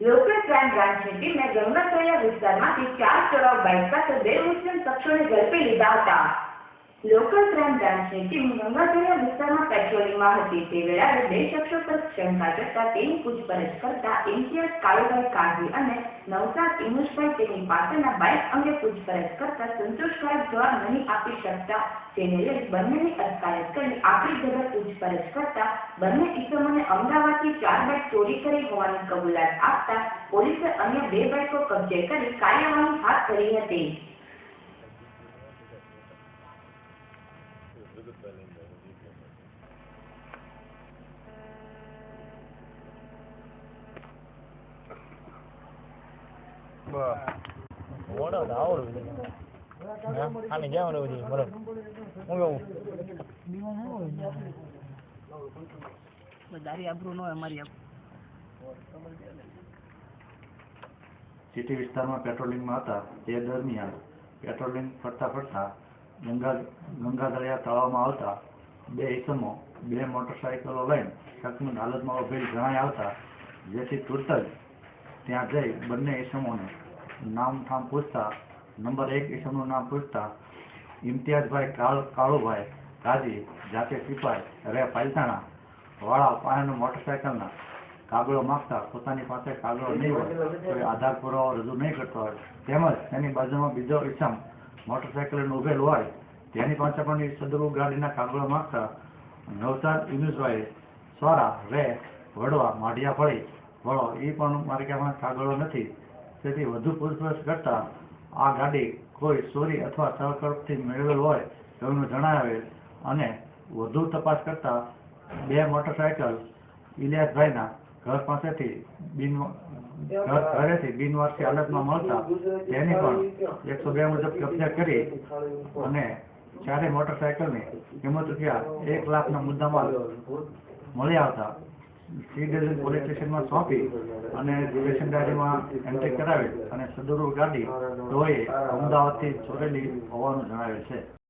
Local crime બ્રાન્ચની ટીમે ગંગાસોયા વિસ્તારમાંથી ચાર ચોરાવ બાઇક સાથે બે મુસ્લિમ શખ્સોને ઝડપી લીધા હતા. લોકલ ક્રાઇમ બ્રાન્ચની ટીમ ગંગાસોયા વિસ્તારમાં પેટ્રોલિંગમાં હતી. તે વેળાએ બે શખ્સો પર શંકા જતા તેની પૂછપરછ કરતા ઇમ્તિયાઝ કાળુભાઈ કાઝી અને નવસાદ ઇનુષભાઈ તેની પાસેના બાઇક અંગે પૂછપરછ કરતા સંતોષકારક જવાબ નહીં આપી શકતા, જેને લઈ બંનેની અટકાયત કરી આખરી જગત પૂછપરછ કરતા, બંને ઇસમોને અમદાવાદથી ચાર બાઇક ચોરી કરી હોવાની કબૂલાત આપતા, પોલીસે અન્ય બે બાઇકો કબજે કરી કાર્યવાહી હાથ ધરી હતી. મોડો તો આવડું આને જવાનું બધી બરોબર હું કહું? દારી આબરું ન હોય અમારી સિટી વિસ્તારમાં પેટ્રોલિંગમાં હતા તે દરમિયાન પેટ્રોલિંગ ફરતા ફરતા ગંગા ગંગાધરિયા તળાવમાં આવતા બે ઇસમો બે મોટરસાઇકલો લઈને શકમંદ હાલતમાં ઉભેલ જણાય આવતા જેથી તુરત જ ત્યાં જઈ બંને ઈસમોને નામ ઠામ પૂછતા, નંબર એક ઈસમનું નામ પૂછતા, ઇમ્તિયાઝભાઈ કાળ, કાળુભાઈ કાજી જાતે સિપાઈ, રે પાલતાણા વાળા પાયાનું મોટરસાઇકલના કાગળો માગતા, પોતાની પાસે કાગળો નહીં હોય આધાર પુરાવો રજૂ નહીં કરતો હોય. તેમજ તેની બાજુમાં બીજો ઈસમ મોટરસાઇકલ લઈને ઉભેલ હોય, તેની પાસે પણ સદરુ ગાડીના કાગળો માગતા નવસાર યુનુસભાઈ સ્વરા, રે, વડવા માઢિયા ફળી વળો એ પણ મારી કાગળો નથી. તેથી વધુ પૂછપરછ કરતા આ ગાડી કોઈ ચોરી અથવા સહકર્મથી મેળવેલ હોય તેવું જણાવેલ અને વધુ તપાસ કરતા બે મોટરસાયકલ ઇલિયાસભાઈના ઘર પાસેથી બિન ઘરેથી બિનવારસી હાલતમાં મળતા તેની પણ એકસો બે મુજબ કબજા કરી અને ચારે મોટરસાયકલની કિંમત રૂપિયા એક લાખના મુદ્દામાલ મળી આવતા સી પોલીસ સ્ટેશનમાં સોંપી અને રિલેશન ડાયરીમાં એન્ટ્રી કરાવી અને સદુરુ ગાડી તોય અમદાવાદથી ચોરેલી હોવાનું જણાવેલ છે.